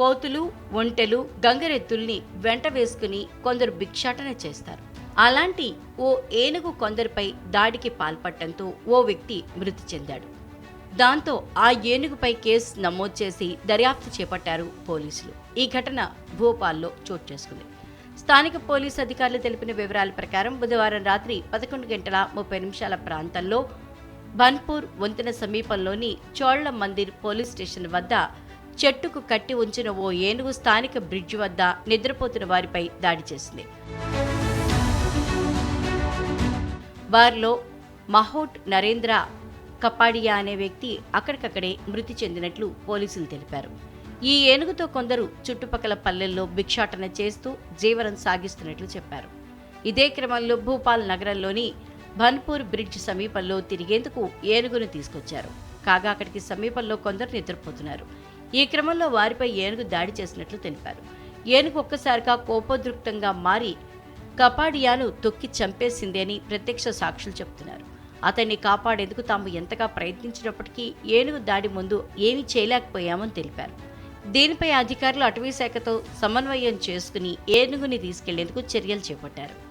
కోతులు ఒంటెలు గంగరెద్దుల్ని వెంట వేసుకుని కొందరు భిక్షాటన చేస్తారు. అలాంటి ఓ ఏనుగు కొందరిపై దాడికి పాల్పడటంతో ఓ వ్యక్తి మృతి చెందాడు. దాంతో ఆ ఏనుగుపై కేసు నమోదు చేసి దర్యాప్తు చేపట్టారు పోలీసులు. ఈ ఘటన భోపాల్లో చోటు చేసుకుంది. స్థానిక పోలీసు అధికారులు తెలిపిన వివరాల ప్రకారం బుధవారం రాత్రి పదకొండు గంటల ముప్పై నిమిషాల ప్రాంతంలో బన్పూర్ వంతెన సమీపంలోని చోళ్ళ మందిర్ పోలీస్ స్టేషన్ వద్ద చెట్టుకు కట్టి ఉంచిన ఓ ఏనుగు స్థానిక బ్రిడ్జ్ వద్ద నిద్రపోతున్న వారిపై దాడి చేసింది. వారిలో మహోట్ నరేంద్ర కపాడియా అనే వ్యక్తి అక్కడికక్కడే మృతి చెందినట్లు పోలీసులు తెలిపారు. ఈ ఏనుగుతో కొందరు చుట్టుపక్కల పల్లెల్లో భిక్షాటన చేస్తూ జీవనం సాగిస్తున్నట్లు చెప్పారు. ఇదే క్రమంలో భూపాల్ నగరంలోని భన్పూర్ బ్రిడ్జ్ సమీపంలో తిరిగేందుకు ఏనుగును తీసుకొచ్చారు. కాగా అక్కడికి సమీపంలో కొందరు నిద్రపోతున్నారు. ఈ క్రమంలో వారిపై ఏనుగు దాడి చేసినట్లు తెలిపారు. ఏనుగు ఒక్కసారిగా కోపోద్రిక్తంగా మారి కపాడియాను తొక్కి చంపేసింది అని ప్రత్యక్ష సాక్షులు చెబుతున్నారు. అతన్ని కాపాడేందుకు తాము ఎంతగా ప్రయత్నించినప్పటికీ ఏనుగు దాడి ముందు ఏమీ చేయలేకపోయామని తెలిపారు. దీనిపై అధికారులు అటవీ శాఖతో సమన్వయం చేసుకుని ఏనుగుని తీసుకెళ్ళేందుకు చర్యలు చేపట్టారు.